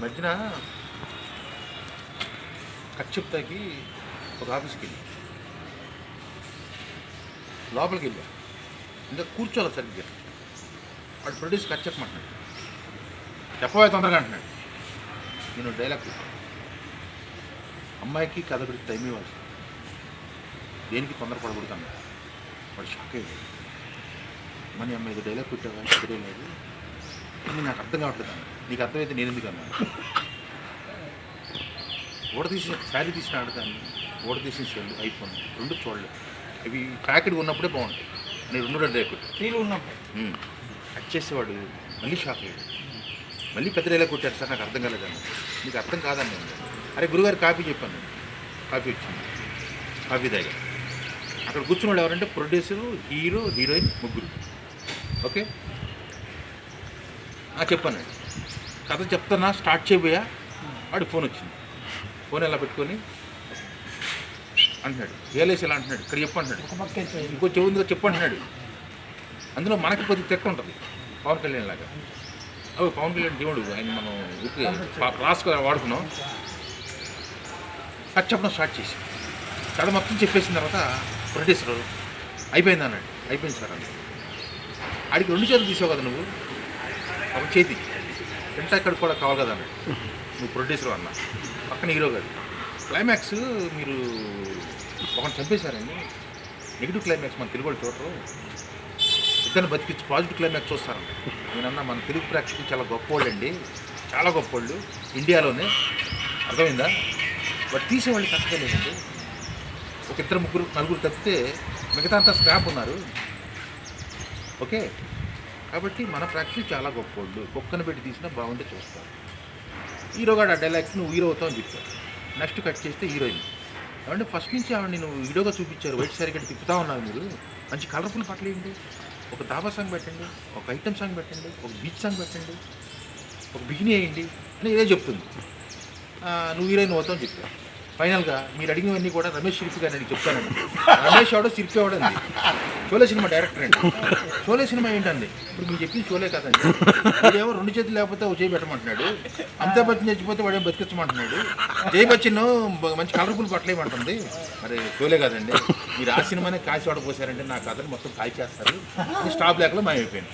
మధ్యన కక్షిప్తాకి ఒక ఆఫీస్కి వెళ్ళి. లోపలికి వెళ్ళా. ఇంకా కూర్చోవాలి సరిగ్గా. వాడు ప్రొడ్యూస్ కట్ చెప్పమంటున్నాడు చెప్పబోయే తొందరగా అంటున్నాడు. నేను డైలాగ్ అమ్మాయికి కథ పెట్టి టైం ఇవ్వాలి. దేనికి తొందరపడకూడదు వాడు షాక్ అయ్యాడు. మన అమ్మాయి ఇది డైలాగ్ పెట్టావా ఇక్కడే లేదు అని నాకు అర్థం కావట్లేదు అన్నాడు నీకు అర్థమైతే నేను ఎందుకు అన్నా ఓడ తీసిన శారీ తీసిన ఆడదాన్ని ఓడ తీసిన సెల్ ఐఫోన్. రెండు చూడలేదు. అవి ప్యాకెట్ ఉన్నప్పుడే బాగుంటాయి. నేను రెండు రెండు రేపు ఫీల్ ఉన్నప్పుడు. కట్ చేసేవాడు. మళ్ళీ షాక్ అయ్యాడు. మళ్ళీ పెద్ద డైలాగ్ కొట్టాడు. సార్ నాకు అర్థం కాలేదన్న నీకు అర్థం కాదని నేను అరే గురుగారు కాఫీ చెప్పాను. కాఫీ వచ్చింది. కాఫీ తాగా అక్కడ కూర్చున్న వాళ్ళు ఎవరంటే ప్రొడ్యూసరు హీరో హీరోయిన్ ముగ్గురు. ఓకే? చెప్పాను కథ చెప్తానా స్టార్ట్ చేయబోయా? వాడి ఫోన్ వచ్చింది. ఫోన్ ఎలా పెట్టుకొని? అంటున్నాడు. ఏలేసి ఇలా అంటున్నాడు? ఇక్కడ చెప్పు అంటున్నాడు. ఒక పక్క అయితే ఇంకో చెవుందిగా చెప్పు అంటున్నాడు. అందులో మనకి కొద్ది తెక్క ఉంటుంది. పవన్ కళ్యాణ్ లాగా. అవి పవన్ కళ్యాణ్ దేవుడు. ఆయన మనం రాసుకు వాడుకున్నాం. అది చెప్పడం స్టార్ట్ చేసి. కథ మొత్తం చెప్పేసిన తర్వాత ప్రొడ్యూసర్ అయిపోయింది అన్నాడు. అయిపోయింది సార్ అన్నాడు. ఆడికి రెండు చేతులు తీసావు కదా నువ్వు? ఒక చేతి. ఇంటర్ అక్కడ కూడా కావాలి కదా అన్నాడు. నువ్వు ప్రొడ్యూసర్ అన్న. పక్కన హీరో గారు. క్లైమాక్స్ మీరు ఒకటి చంపేశారండి. నెగిటివ్ క్లైమాక్స్ మన తెలుగు వాళ్ళు చూడరు. ఇద్దరిని బతికించి పాజిటివ్ క్లైమాక్స్ చూస్తారు. నేనన్నా మన తెలుగు ప్రేక్షకులు చాలా గొప్పవాళ్ళు అండి చాలా గొప్పవాళ్ళు ఇండియాలోనే. అర్థమైందా? బట్ తీసేవాళ్ళు కష్టలేదండి ఒక ఇద్దరు ముగ్గురు నలుగురు తప్పితే మిగతా అంతా స్క్రాప్ ఉన్నారు. ఓకే? కాబట్టి మన ప్రాక్టీస్ చాలా గొప్పవాళ్ళు. కుక్కను పెట్టి తీసినా బాగుంటే చూస్తారు. హీరోగాడు ఆ డైలాగ్స్ నువ్వు హీరో అవుతావు అని చెప్పాడు నెక్స్ట్ కట్ చేస్తే హీరోయిన్ ఏమంటే ఫస్ట్ నుంచి ఆవిడ నేను హీరోగా చూపించారు. వైట్ సారీ కట్టి తిప్పుతా ఉన్నారు మీరు. మంచి కలర్ఫుల్ పాటలు వేయండి ఒక దాబా సాంగ్ పెట్టండి ఒక ఐటమ్ సాంగ్ పెట్టండి ఒక బీచ్ సాంగ్ పెట్టండి ఒక బిగినీ వేయండి అని ఇదే చెప్తుంది. నువ్వు హీరోయిన్ అవుతావు అని చెప్పారు. ఫైనల్గా మీరు అడిగినవన్నీ కూడా రమేష్ శిల్పి గారు నేను చెప్తానండి రమేష్ ఎవడో శిల్పి ఎవడండి షోలే సినిమా డైరెక్టర్ అండి. షోలే సినిమా ఏంటండి? ఇప్పుడు మీరు చెప్పింది షోలే కదండి. వీడేమో రెండు చేతులు లేకపోతే ఒక చేయి పెట్టమంటున్నాడు. అమితాబ్ బచ్చన్ చచ్చిపోతే వాడేమో బతికించమంటున్నాడు. జై బచ్చన్ మంచి కలర్ఫుల్ పట్టలేమంటుంది మరి షోలే కదండి. మీరు ఆ సినిమానే కాసి వాడపోసారంటే నా కథను మొత్తం కాల్చేస్తారు. స్టాప్ లేకలో మాయమైపోయింది.